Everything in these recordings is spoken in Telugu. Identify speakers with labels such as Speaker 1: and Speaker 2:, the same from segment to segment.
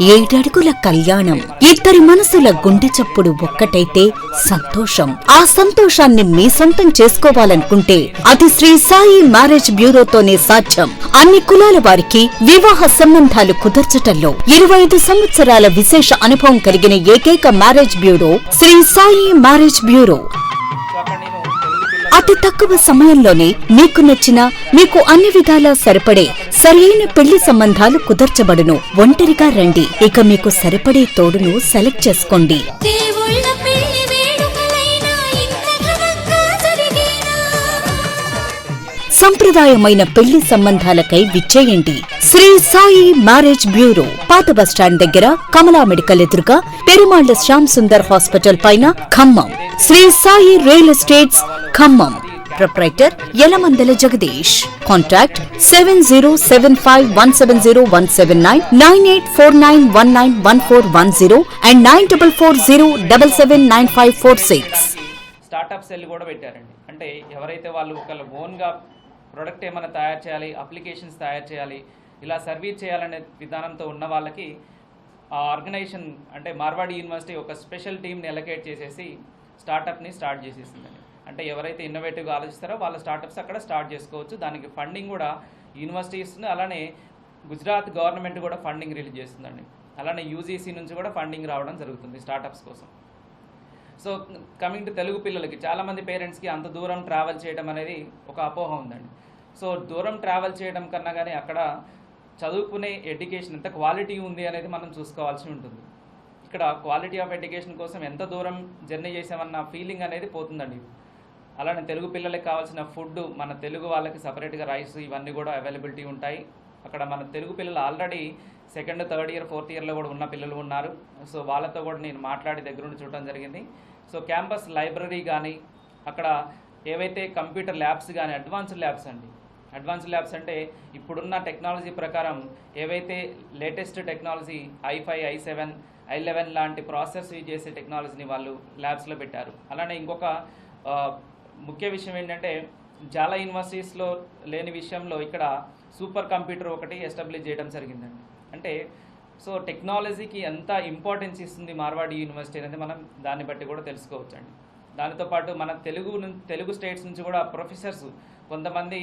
Speaker 1: ఏడడుగుల కళ్యాణం ఇద్దరి మనసుల గుండె చప్పుడు ఒక్కటైతే సంతోషం. ఆ సంతోషాన్ని మీ సొంతం చేసుకోవాలనుకుంటే అది శ్రీ సాయి మ్యారేజ్ బ్యూరోతోనే సాధ్యం. అన్ని కులాల వారికి వివాహ సంబంధాలు కుదర్చటంలో ఇరవై ఐదు సంవత్సరాల విశేష అనుభవం కలిగిన ఏకైక marriage bureau Shri Sai marriage bureau. అతి తక్కువ సమయంలోనే మీకు నచ్చిన మీకు అన్ని విధాలా సరిపడే సరైన పెళ్ళి సంబంధాలు కుదర్చబడును. ఒంటరిగా రండి. ఇక మీకు సరిపడే తోడును సెలెక్ట్ చేసుకోండి. సంప్రదాయమైన పెళ్ళి సంబంధాలకై విచ్చేయండి. శ్రీ సాయి మ్యారేజ్ బ్యూరో పాత బస్టాండ్ దగ్గర కమలా మెడికల్ ఎదురుగా పెరుమాళ్ళ శ్యామ్ సుందర్ హాస్పిటల్ పైన Khammam. Shri Sai real estates Khammam. Proprietor Yalamandala Jagadish. Contact seven zero seven five one seven zero one seven nine nine eight four nine one nine one four one zero and nine double four zero double seven nine five four six.
Speaker 2: Startup cell కూడా పెట్టారండి. అంటే ఎవరైతే వాళ్ళు ఒకళ్ళు ఓన్గా ప్రొడక్ట్ ఏమైనా తయారు చేయాలి అప్లికేషన్స్ తయారు చేయాలి ఇలా సర్వీస్ చేయాలనే విధానంతో ఉన్న వాళ్ళకి ఆ ఆర్గనైజేషన్ అంటే మార్వాడి యూనివర్సిటీ ఒక స్పెషల్ టీమ్ని ఎలకేట్ చేసేసి స్టార్టప్ని స్టార్ట్ చేసేసిందండి. అంటే ఎవరైతే ఇన్నోవేటివ్గా ఆలోచిస్తారో వాళ్ళ స్టార్టప్స్ అక్కడ స్టార్ట్ చేసుకోవచ్చు. దానికి ఫండింగ్ కూడా యూనివర్సిటీ ఇస్తుంది. అలానే గుజరాత్ గవర్నమెంట్ కూడా ఫండింగ్ రిలీజ్ చేస్తుందండి. అలానే యూజీసీ నుంచి కూడా ఫండింగ్ రావడం జరుగుతుంది స్టార్టప్స్ కోసం. సో కమింగ్ టు తెలుగు పిల్లలకి చాలామంది పేరెంట్స్కి అంత దూరం ట్రావెల్ చేయడం అనేది ఒక అపోహ ఉందండి. సో దూరం ట్రావెల్ చేయడం కన్నా కానీ అక్కడ చదువుకునే ఎడ్యుకేషన్ ఎంత క్వాలిటీ ఉంది అనేది మనం చూసుకోవాల్సి ఉంటుంది. ఇక్కడ క్వాలిటీ ఆఫ్ ఎడ్యుకేషన్ కోసం ఎంత దూరం జర్నీ చేసామన్న ఫీలింగ్ అనేది పోతుందండి. అలానే తెలుగు పిల్లలకి కావాల్సిన ఫుడ్ మన తెలుగు వాళ్ళకి సపరేట్గా రైస్ ఇవన్నీ కూడా అవైలబిలిటీ ఉంటాయి. అక్కడ మన తెలుగు పిల్లలు already second third year fourth ఇయర్లో కూడా ఉన్న పిల్లలు ఉన్నారు. సో వాళ్ళతో కూడా నేను మాట్లాడి దగ్గరుండి చూడటం జరిగింది. సో క్యాంపస్ లైబ్రరీ కానీ అక్కడ ఏవైతే కంప్యూటర్ ల్యాబ్స్ కానీ అడ్వాన్స్డ్ ల్యాబ్స్ అండి. అడ్వాన్స్డ్ ల్యాబ్స్ అంటే ఇప్పుడున్న టెక్నాలజీ ప్రకారం ఏవైతే latest technology I five I seven I eleven లాంటి ప్రాసెస్ యూజ్ చేసే టెక్నాలజీని వాళ్ళు ల్యాబ్స్లో పెట్టారు. అలానే ఇంకొక ముఖ్య విషయం ఏంటంటే చాలా యూనివర్సిటీస్లో లేని విషయంలో ఇక్కడ సూపర్ కంప్యూటర్ ఒకటి ఎస్టాబ్లిష్ చేయడం జరిగిందండి. అంటే సో టెక్నాలజీకి ఎంత ఇంపార్టెన్స్ ఇస్తుంది మార్వాడి యూనివర్సిటీ అనేది మనం దాన్ని బట్టి కూడా తెలుసుకోవచ్చు అండి దానితో పాటు మన తెలుగు తెలుగు స్టేట్స్ నుంచి కూడా ప్రొఫెసర్స్ కొంతమంది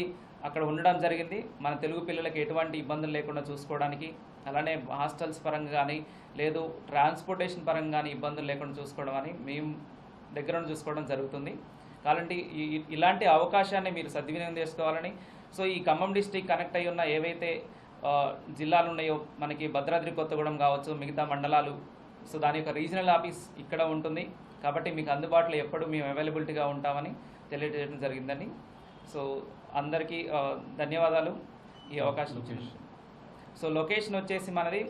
Speaker 2: అక్కడ ఉండడం జరిగింది. మన తెలుగు పిల్లలకి ఎటువంటి ఇబ్బందులు లేకుండా చూసుకోవడానికి అలానే హాస్టల్స్ పరంగా కానీ లేదు ట్రాన్స్పోర్టేషన్ పరంగా కానీ ఇబ్బందులు లేకుండా చూసుకోవడం అని మేము దగ్గర చూసుకోవడం జరుగుతుంది. కాబట్టి ఇలాంటి అవకాశాన్ని మీరు సద్వినియోగం చేసుకోవాలని. సో ఈ ఖమ్మం డిస్టిక్ కనెక్ట్ అయి ఉన్న ఏవైతే జిల్లాలు ఉన్నాయో మనకి భద్రాద్రి కొత్తగూడెం కావచ్చు మిగతా మండలాలు సో దాని యొక్క రీజనల్ ఆఫీస్ ఇక్కడ ఉంటుంది. కాబట్టి మీకు అందుబాటులో ఎప్పుడు మేము అవైలబిలిటీగా ఉంటామని తెలియజేయడం జరిగిందండి. సో అందరికీ ధన్యవాదాలు. ఈ అవకాశం సో లొకేషన్ వచ్చేసి మనది